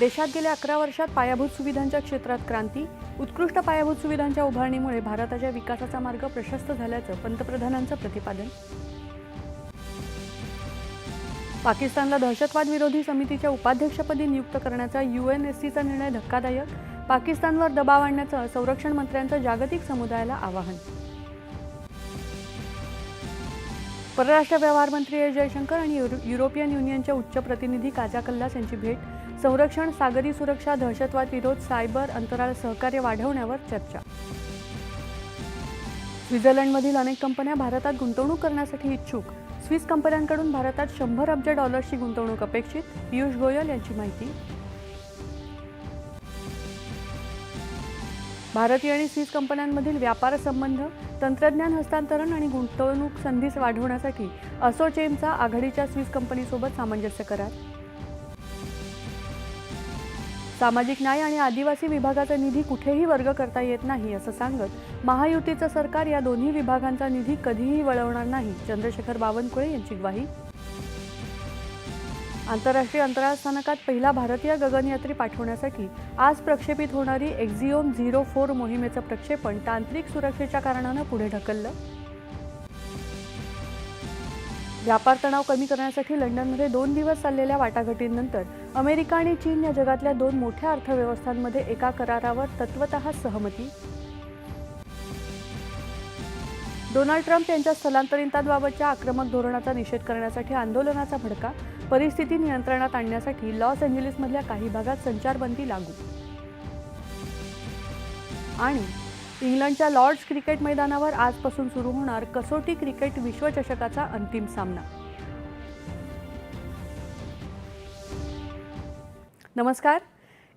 देशात गेल्या अकरा वर्षात पायाभूत सुविधांच्या क्षेत्रात क्रांती उत्कृष्ट पायाभूत सुविधांच्या उभारणीमुळे भारताच्या विकासाचा मार्ग प्रशस्त झाल्याचं पंतप्रधानांचं प्रतिपादन. पाकिस्तानला दहशतवाद विरोधी समितीच्या उपाध्यक्षपदी नियुक्त करण्याचा सीचा निर्णय धक्कादायक पाकिस्तानवर दबाव आणण्याचं संरक्षण मंत्र्यांचं जागतिक समुदायाला आवाहन. परराष्ट्र व्यवहार मंत्री एस जयशंकर आणि युरो- युरोपियन युनियनच्या उच्च प्रतिनिधी काजा कल्लास यांची भेट संरक्षण सागरी सुरक्षा दहशतवाद विरोध सायबर अंतराळ सहकार्य वाढवण्यावर चर्चा. स्वित्झर्लंडमधील अनेक कंपन्या भारतात गुंतवणूक करण्यासाठी इच्छुक. स्विस कंपन्यांकडून भारतात शंभर अब्ज डॉलर्सची गुंतवणूक अपेक्षित पियुष गोयल यांची माहिती. भारतीय आणि स्विस कंपन्यांमधील व्यापार संबंध तंत्रज्ञान हस्तांतरण आणि गुंतवणूक संधी वाढवण्यासाठी असोचेमचा आघाडीच्या स्विस कंपनीसोबत सामंजस्य करार. सामाजिक न्याय आणि आदिवासी विभागाचा निधी कुठेही वर्ग करता येत नाही असं सांगत महायुतीचं सरकार या दोन्ही विभागांचा निधी कधीही वळवणार नाही चंद्रशेखर बावनकुळे यांची ग्वाही. आंतरराष्ट्रीय अंतराळ स्थानकात पहिला भारतीय गगनयात्री पाठवण्यासाठी आज प्रक्षेपित होणारी एक्झिओम झिरो फोर मोहिमेचं प्रक्षेपण तांत्रिक सुरक्षेच्या कारणानं पुढे ढकललं. व्यापार तणाव कमी करण्यासाठी लंडनमध्ये दोन दिवस चाललेल्या वाटाघाटींनंतर अमेरिका आणि चीन या जगातल्या दोन मोठ्या अर्थव्यवस्थांमध्ये एका करारावर तत्वतः सहमती डोनाल्ड ट्रम्प यांच्या स्थलांतरितांबाबतच्या आक्रमक धोरणाचा निषेध करण्यासाठी आंदोलनाचा भडका परिस्थिती नियंत्रणात आणण्यासाठी लॉस एंजलिसमधल्या काही भागात संचारबंदी लागू. आणि इंग्लंडच्या लॉर्ड्स क्रिकेट मैदानावर आजपासून सुरू होणार कसोटी क्रिकेट विश्वचषकाचा अंतिम सामना. नमस्कार.